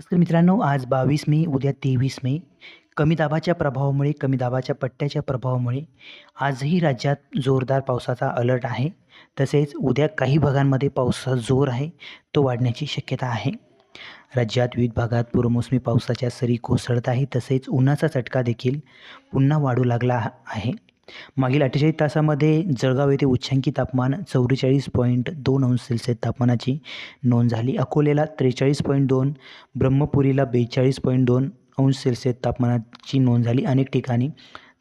तर मित्रांनो आज बावीस मे उद्या तेवीस मे. कमी दाबाच्या प्रभावामुळे कमी दाबाच्या पट्ट्याच्या प्रभावामुळे आजही राज्यात जोरदार पावसाचा अलर्ट आहे. तसेच उद्या काही भागांमध्ये पावसाचा जोर आहे तो वाढण्याची शक्यता आहे. राज्यात विविध भागात पूर्वमोसमी पावसाच्या सरी कोसळत आहे तसेच उन्हाचा चटका देखील पुन्हा वाढू लागला आहे. मागील अठ्ठेचाळीस तासामध्ये जळगाव येथे उच्चांकी तापमान चौवेचाळीस पॉईंट दोन अंश सेल्सिअस तापमानाची नोंद झाली. अकोलेला त्रेचाळीस पॉईंट दोन ब्रह्मपुरीला बेचाळीस पॉईंट दोन अंश सेल्सिअस तापमानाची नोंद झाली. अनेक ठिकाणी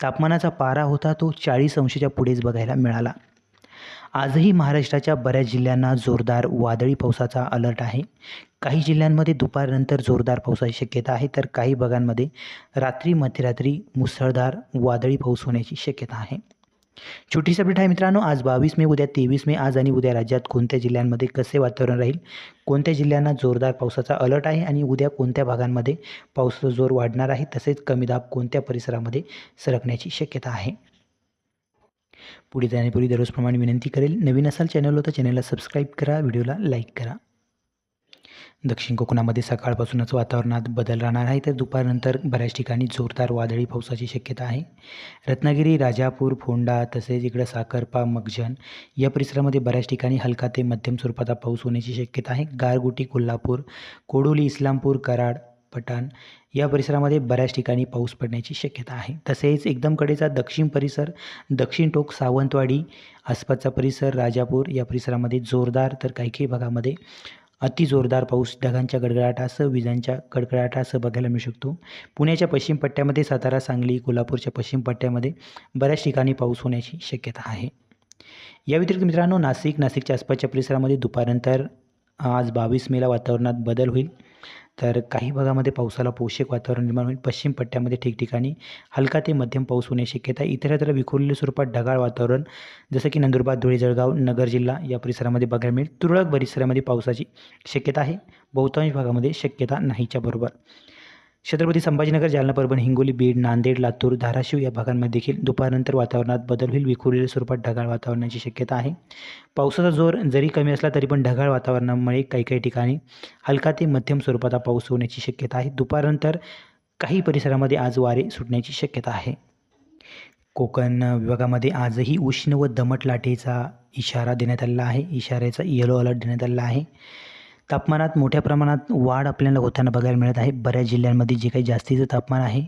तापमानाचा पारा होता तो चाळीस अंशाच्या पुढेच बघायला मिळाला. आजही महाराष्ट्राच्या बऱ्याच जिल्ह्यांना जोरदार वादळी पावसाचा अलर्ट आहे. काही जिल्ह्यांमध्ये दुपारनंतर जोरदार पावसाची शक्यता आहे तर काही भागांमध्ये रात्री मध्यरात्री मुसळधार वादळी पाऊस होण्याची शक्यता आहे. छोटीशी अपडेट आहे मित्रांनो आज बावीस मे उद्या तेवीस मे आज आणि उद्या राज्यात कोणत्या जिल्ह्यांमध्ये कसे वातावरण राहील? कोणत्या जिल्ह्यांना जोरदार पावसाचा अलर्ट आहे आणि उद्या कोणत्या भागांमध्ये पावसाचा जोर वाढणार आहे? तसेच कमी दाब कोणत्या परिसरामध्ये सरकण्याची शक्यता आहे? पुढे जाण्यापूर्वी दररोजप्रमाणे विनंती करेल. नवीन असाल चॅनल तर चॅनलला सबस्क्राईब करा व्हिडिओला लाईक करा. दक्षिण कोकणामध्ये सकाळपासूनच वातावरणात बदल राहणार आहे तर दुपारनंतर बऱ्याच ठिकाणी जोरदार वादळी पावसाची शक्यता आहे. रत्नागिरी राजापूर फोंडा तसेच इकडं साखरपा मगजन या परिसरामध्ये बऱ्याच ठिकाणी हलका ते मध्यम स्वरूपाचा पाऊस होण्याची शक्यता आहे. गारगोटी कोल्हापूर कोडोली इस्लामपूर कराड पठाण या परिसरामध्ये बऱ्याच ठिकाणी पाऊस पडण्याची शक्यता आहे. तसेच एकदम कडेचा दक्षिण परिसर दक्षिण टोक सावंतवाडी आसपासचा परिसर राजापूर या परिसरामध्ये जोरदार तर काही काही भागामध्ये अति जोरदार पाऊस ढगांच्या गडगडाटासह विजांच्या गडगडाटासह बघायला मिळू शकतो. पुण्याच्या पश्चिम पट्ट्यामध्ये सातारा सांगली कोल्हापूरच्या पश्चिम पट्ट्यामध्ये बऱ्याच ठिकाणी पाऊस होण्याची शक्यता आहे. या व्यतिरिक्त मित्रांनो नाशिक नाशिकच्या आसपासच्या परिसरामध्ये दुपारनंतर आज बावीस मेला वातावरणात बदल होईल. तर काही भागामध्ये पावसाला पोषक वातावरण निर्माण होईल. पश्चिम पट्ट्यामध्ये ठिकठिकाणी हलका ते मध्यम पाऊस होण्याची शक्यता इतरत्र विखुरलेल्या स्वरूपात ढगाळ वातावरण जसं की नंदुरबार धुळे जळगाव नगर जिल्हा या परिसरामध्ये बघायला मिळेल. तुरळक परिसरामध्ये पावसाची शक्यता आहे. बहुतांश भागामध्ये शक्यता नाहीच्या बरोबर. छत्रपती संभाजीनगर जालना परभणी हिंगोली बीड नांदेड लातूर धाराशिव या भागांमध्ये देखील दुपारनंतर वातावरणात बदल होईल. विखुरलेल्या स्वरूपात ढगाळ वातावरणाची शक्यता आहे. पावसाचा जोर जरी कमी असला तरी पण ढगाळ वातावरणामुळे काही काही ठिकाणी हलका ते मध्यम स्वरूपाचा पाऊस होण्याची शक्यता आहे. दुपारनंतर काही परिसरामध्ये आज वारे सुटण्याची शक्यता आहे. कोकण विभागामध्ये आजही उष्ण व दमट लाटेचा इशारा देण्यात आलेला आहे. इशाऱ्याचा येलो अलर्ट देण्यात आलेला आहे. तापमानात मोठ्या प्रमाणात वाढ आपल्याला होताना बघायला मिळत आहे. बऱ्याच जिल्ह्यांमध्ये जे काही जास्तीचं तापमान आहे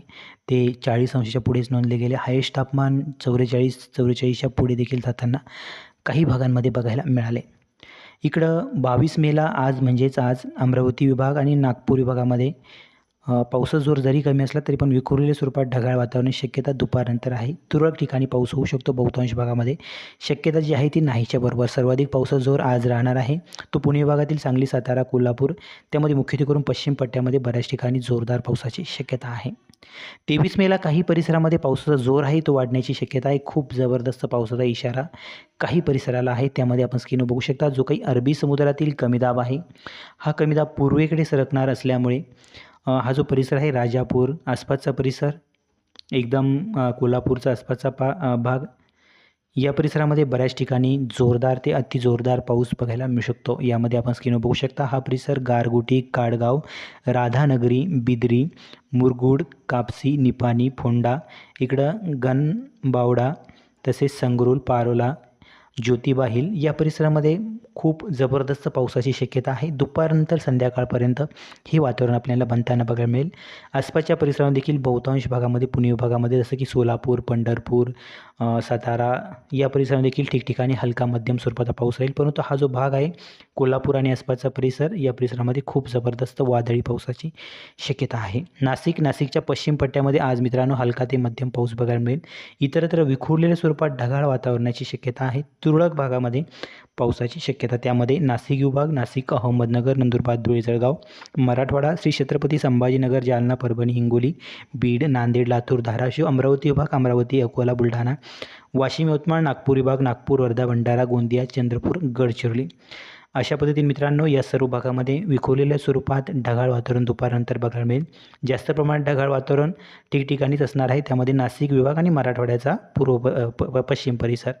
ते चाळीस अंशाच्या पुढेच नोंदले गेले. हायेस्ट तापमान चौवेचाळीस चौवेचाळीसच्या पुढे देखील जाताना काही भागांमध्ये बघायला मिळाले. इकडं बावीस मेला आज म्हणजेच आज अमरावती विभाग आणि नागपूर विभागामध्ये पावसाचा जोर जरी कमी असला तरी पण विखुरलेल्या स्वरूपात ढगाळ वातावरणाची शक्यता दुपारनंतर आहे. तुरळक ठिकाणी पाऊस होऊ शकतो बहुतांश भागामध्ये. शक्यता जी आहे ती नाहीच्या बरोबर. सर्वाधिक पावसाचा जोर आज राहणार आहे. तो पुणे विभागातील सांगली सातारा कोल्हापूर त्यामध्ये मुख्यत्वे करून पश्चिम पट्ट्यामध्ये बऱ्याच ठिकाणी जोरदार पावसाची शक्यता आहे. तेवीस मेला काही परिसरामध्ये पावसाचा जोर आहे. तो वाढण्याची शक्यता आहे. खूप जबरदस्त पावसाचा इशारा काही परिसराला आहे. त्यामध्ये आपण स्क्रीन बघू शकता जो काही अरबी समुद्रातील कमी दाब आहे. हा कमी दाब पूर्वेकडे सरकणार असल्यामुळे हा जो परिसर आहे राजापूर आसपासचा परिसर एकदम कोल्हापूरचा आसपासचा पा भाग या परिसरामध्ये बऱ्याच ठिकाणी जोरदार ते अति जोरदार पाऊस बघायला मिळू शकतो. यामध्ये आपण स्क्रीनवर बघू शकता हा परिसर गारगोटी काडगाव राधानगरी बिदरी मुरगुड कापसी निपाणी फोंडा इकडं गनबावडा तसेच संगरूल पारोला ज्योतिबा हिल. या परिसरामध्ये खूप जबरदस्त पावसाची शक्यता आहे. दुपारनंतर संध्याकाळपर्यंत हे वातावरण आपल्याला बनताना बघायला मिळेल. आसपासच्या परिसरामध्ये देखील बहुतांश भागामध्ये पुणे विभागामध्ये जसं की सोलापूर पंढरपूर सातारा या परिसरामध्ये देखील ठिकठिकाणी हलका मध्यम स्वरूपाचा पाऊस राहील. परंतु हा जो भाग आहे कोल्हापूर आणि आसपासचा परिसर या परिसरामध्ये खूप जबरदस्त वादळी पावसाची शक्यता आहे. नाशिक नाशिकच्या पश्चिम पट्ट्यामध्ये आज मित्रांनो हलका ते मध्यम पाऊस बघायला मिळेल. इतरत्र विखुरलेल्या स्वरूपात ढगाळ वातावरणाची शक्यता आहे. तुरळक भागामध्ये पावसाची शक्यता. त्यामध्ये नाशिक विभाग नाशिक अहमदनगर नंदुरबार धुळे जळगाव मराठवाडा श्री छत्रपती संभाजीनगर जालना परभणी हिंगोली बीड नांदेड लातूर धाराशिव अमरावती विभाग अमरावती अकोला बुलढाणा वाशिम यवतमाळ नागपूर विभाग नागपूर वर्धा भंडारा गोंदिया चंद्रपूर गडचिरोली. अशा पद्धतीने मित्रांनो या सर्व भागामध्ये विखुरलेल्या स्वरूपात ढगाळ वातावरण दुपारनंतर बघायला मिळेल. जास्त प्रमाणात ढगाळ वातावरण ठिकठिकाणीच असणार आहे. त्यामध्ये नाशिक विभाग आणि मराठवाड्याचा पूर्व प पश्चिम परिसर.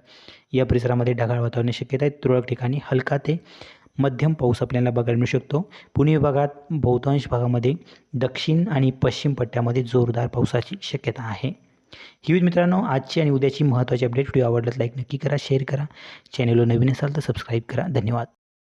या परिसरामध्ये ढगाळ वातावरण शक्यता आहे. तुरळक ठिकाणी हलका ते मध्यम पाऊस आपल्याला बघायला मिळू शकतो. पुणे विभागात बहुतांश भागामध्ये दक्षिण आणि पश्चिम पट्ट्यामध्ये जोरदार पावसाची शक्यता आहे. ही होती मित्रांनो आजची आणि उद्याची महत्त्वाची अपडेट व्हिडिओ आवडला लाईक नक्की करा शेअर करा. चॅनलवर नवीन असाल तर सबस्क्राईब करा. धन्यवाद.